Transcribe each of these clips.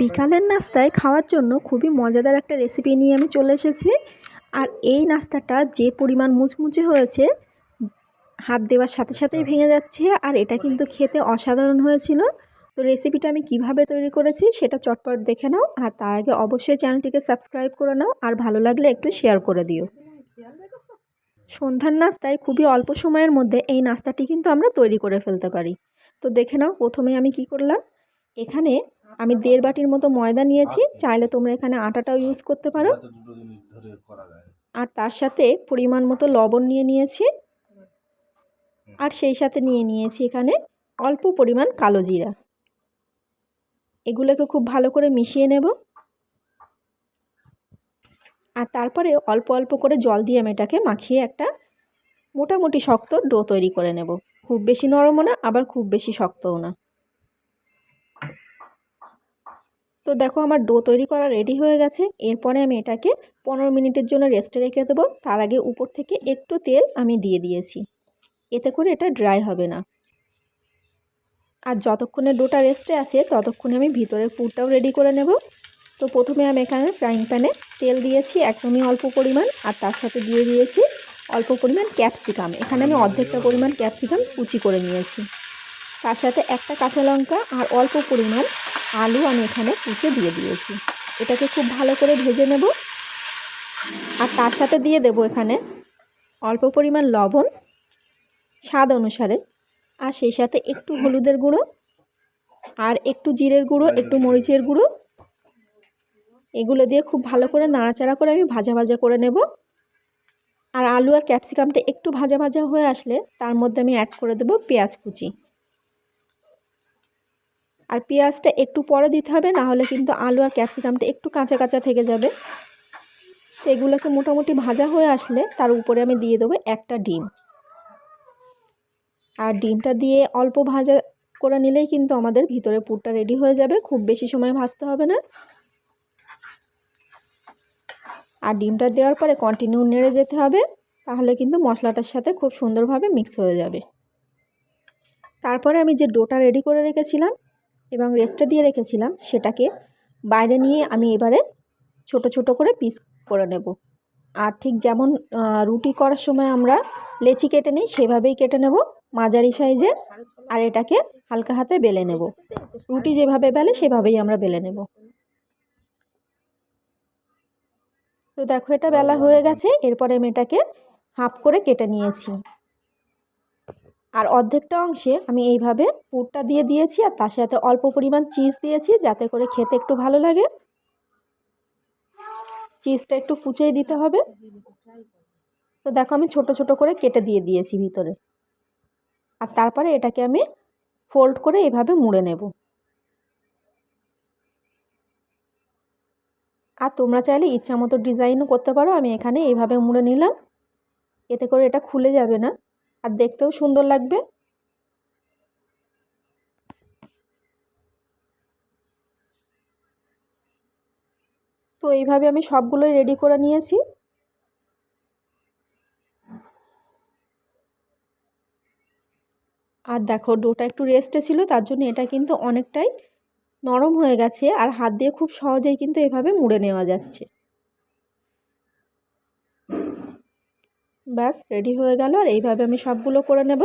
বিকালের নাস্তায় খাওয়ার জন্য খুবই মজাদার একটা রেসিপি নিয়ে আমি চলে এসেছি। আর এই নাস্তাটা যে পরিমাণ মুচমুচে হয়েছে, হাত দেওয়ার সাথে সাথেই ভেঙে যাচ্ছে আর এটা কিন্তু খেতে অসাধারণ হয়েছিল। তো রেসিপিটা আমি কীভাবে তৈরি করেছি সেটা চটপট দেখে নাও আর তার আগে অবশ্যই চ্যানেলটিকে সাবস্ক্রাইব করে নাও আর ভালো লাগলে একটু শেয়ার করে দিও। সন্ধ্যার নাস্তায় খুবই অল্প সময়ের মধ্যে এই নাস্তাটি কিন্তু আমরা তৈরি করে ফেলতে পারি। তো দেখে নাও প্রথমে আমি কি করলাম। এখানে আমি দেড় বাটির মতো ময়দা নিয়েছি চাইলে তোমরা এখানে আটাটাও ইউজ করতে পারো। আর তার সাথে পরিমাণ মতো লবণ নিয়ে নিয়েছি। আর সেই সাথে নিয়ে নিয়েছি এখানে অল্প পরিমাণ কালো জিরা। এগুলোকে খুব ভালো করে মিশিয়ে নেব। আর তারপরে অল্প অল্প করে জল দিয়ে আমি এটাকে মাখিয়ে একটা মোটামুটি শক্ত ডো তৈরি করে নেব। খুব বেশি নরমও না আবার খুব বেশি শক্তও না। তো দেখো আমার ডো তৈরি করা রেডি হয়ে গেছে। এরপরে আমি এটাকে পনেরো মিনিটের জন্য রেস্টে রেখে দেবো। তার আগে উপর থেকে একটু তেল আমি দিয়ে দিয়েছি। এতে করে এটা ড্রাই হবে না। আর যতক্ষণে ডোটা রেস্টে আছে, ততক্ষণে আমি ভিতরের পুরটাও রেডি করে নেব। তো প্রথমে আমি এখানে ফ্রাইং প্যানে তেল দিয়েছি একদমই অল্প পরিমাণ। আর তার সাথে দিয়ে দিয়েছি অল্প পরিমাণ ক্যাপসিকাম। এখানে আমি অর্ধেকটা পরিমাণ ক্যাপসিকাম কুচি করে নিয়েছি। তার সাথে একটা কাঁচা লঙ্কা আর অল্প পরিমাণ আলু আমি এখানে কুচে দিয়ে দিয়েছি। এটাকে খুব ভালো করে ভেজে নেব। আর তার সাথে দিয়ে দেব এখানে অল্প পরিমাণ লবণ স্বাদ অনুসারে। আর সেই সাথে একটু হলুদের গুঁড়ো আর একটু জিরের গুঁড়ো, একটু মরিচের গুঁড়ো। এগুলো দিয়ে খুব ভালো করে নাড়াচাড়া করে আমি ভাজা ভাজা করে নেব। আর আলু আর ক্যাপসিকামটা একটু ভাজা ভাজা হয়ে আসলে তার মধ্যে আমি অ্যাড করে দেব পেঁয়াজ কুচি। আর পেঁয়াজটা একটু পরে দিতে হবে না হলে কিন্তু আলু আর ক্যাপসিকামটা একটু কাঁচা কাঁচা থেকে যাবে। তো এগুলোকে মোটামুটি ভাজা হয়ে আসলে তার উপরে আমি দিয়ে দেবো একটা ডিম। আর ডিমটা দিয়ে অল্প ভাজা করে নিলেই কিন্তু আমাদের ভিতরে পুরটা রেডি হয়ে যাবে, খুব বেশি সময় ভাজতে হবে না। আর ডিমটা দেওয়ার পরে কন্টিনিউ নেড়ে যেতে হবে, তাহলে কিন্তু মশলাটার সাথে খুব সুন্দরভাবে মিক্স হয়ে যাবে। তারপরে আমি যে ডোটা রেডি করে রেখেছিলাম এবং রেস্টে দিয়ে রেখেছিলাম সেটাকে বাইরে নিয়ে আমি এবারে ছোট ছোট করে পিস করে নেব। আর ঠিক যেমন রুটি করার সময় আমরা লেচি কেটে নিই সেভাবেই কেটে নেব, মাঝারি সাইজের, আর এটাকে হালকা হাতে বেলে নেব। রুটি যেভাবে বেলে সেভাবেই আমরা বেলে নেব। তো দেখো এটা বেলা হয়ে গেছে, এরপরে আমি এটাকে হাফ করে কেটে নিয়েছি। আর অর্ধেকটা অংশে আমি এইভাবে পুরটা দিয়ে দিয়েছি আর তার সাথে অল্প পরিমাণ চিজ দিয়েছি যাতে করে খেতে একটু ভালো লাগে। চিজটা একটু কুচেই দিতে হবে। তো দেখো আমি ছোট ছোট করে কেটে দিয়ে দিয়েছি ভিতরে। আর তারপরে এটাকে আমি ফোল্ড করে এভাবে মুড়ে নেব। আর তোমরা চাইলে ইচ্ছা মতো ডিজাইনও করতে পারো। আমি এখানে এইভাবে মুড়ে নিলাম। এতে করে এটা খুলে যাবে না। আর দেখতেও সুন্দর লাগবে। তো এইভাবে আমি সবগুলোই রেডি করে নিয়েছি। আর দেখো, ডোটা একটু রেস্টে ছিল, তার জন্য এটা কিন্তু অনেকটাই নরম হয়ে গেছে, আর হাত দিয়ে খুব সহজেই কিন্তু এভাবে মুড়ে নেওয়া যাচ্ছে। ব্যাস রেডি হয়ে গেল আর এইভাবে আমি সবগুলো করে নেব।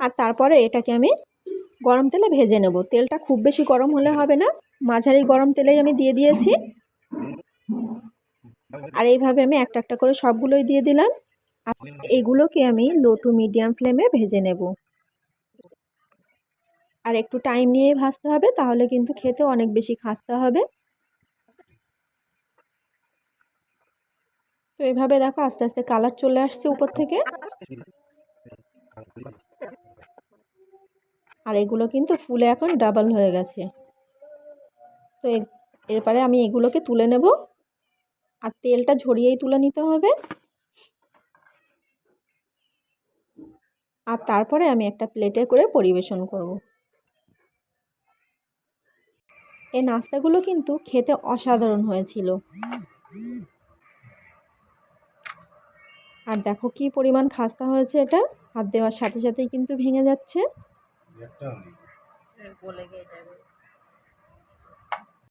আর তারপরে এটাকে আমি গরম তেলে ভেজে নেব। তেলটা খুব বেশি গরম হলে হবে না, মাঝারি গরম তেলেই আমি দিয়ে দিয়েছি। আর এইভাবে আমি একটা একটা করে সবগুলোই দিয়ে দিলাম। আর এগুলোকে আমি লো টু মিডিয়াম ফ্লেমে ভেজে নেব। আর একটু টাইম নিয়েই ভাজতে হবে, তাহলে কিন্তু খেতে অনেক বেশি খাসতে হবে। তো এভাবে দেখো আস্তে আস্তে কালার চলে আসছে উপর থেকে। আর এগুলো কিন্তু ফুলে এখন ডাবল হয়ে গেছে। তো এরপরে আমি এগুলোকে তুলে নেব। আর তেলটা ঝরিয়েই তুলে নিতে হবে। আর তারপরে আমি একটা প্লেটে করে পরিবেশন করব। এই নাস্তাগুলো কিন্তু খেতে অসাধারণ হয়েছিল। আর দেখো কি পরিমাণ খাস্তা হয়েছে এটা। হাত দেওয়ার সাথে সাথেই কিন্তু ভেঙে যাচ্ছে।